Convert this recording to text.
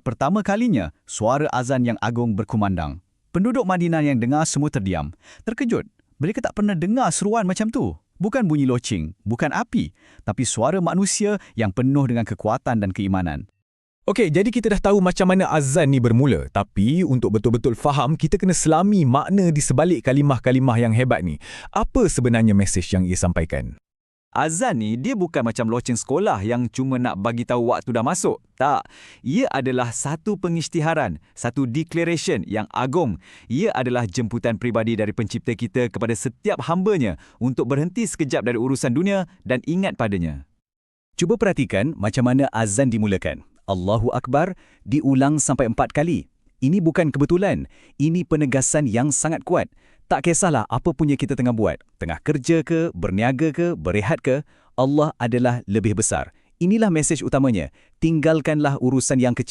Pertama kalinya, suara azan yang agung berkumandang. Penduduk Madinah yang dengar semua terdiam. Terkejut. Mereka tak pernah dengar seruan macam tu. Bukan bunyi loceng, bukan api, tapi suara manusia yang penuh dengan kekuatan dan keimanan. Okey, jadi kita dah tahu macam mana azan ni bermula. Tapi untuk betul-betul faham, kita kena selami makna di sebalik kalimah-kalimah yang hebat ni. Apa sebenarnya mesej yang ia sampaikan? Azan ni dia bukan macam loceng sekolah yang cuma nak bagi tahu waktu dah masuk. Tak. Ia adalah satu pengisytiharan, satu declaration yang agung. Ia adalah jemputan pribadi dari pencipta kita kepada setiap hambanya untuk berhenti sekejap dari urusan dunia dan ingat padanya. Cuba perhatikan macam mana azan dimulakan. Allahu Akbar diulang sampai empat kali. Ini bukan kebetulan. Ini penegasan yang sangat kuat. Tak kisahlah apa punya kita tengah buat, tengah kerja ke, berniaga ke, berehat ke, Allah adalah lebih besar. Inilah mesej utamanya, tinggalkanlah urusan yang kecil.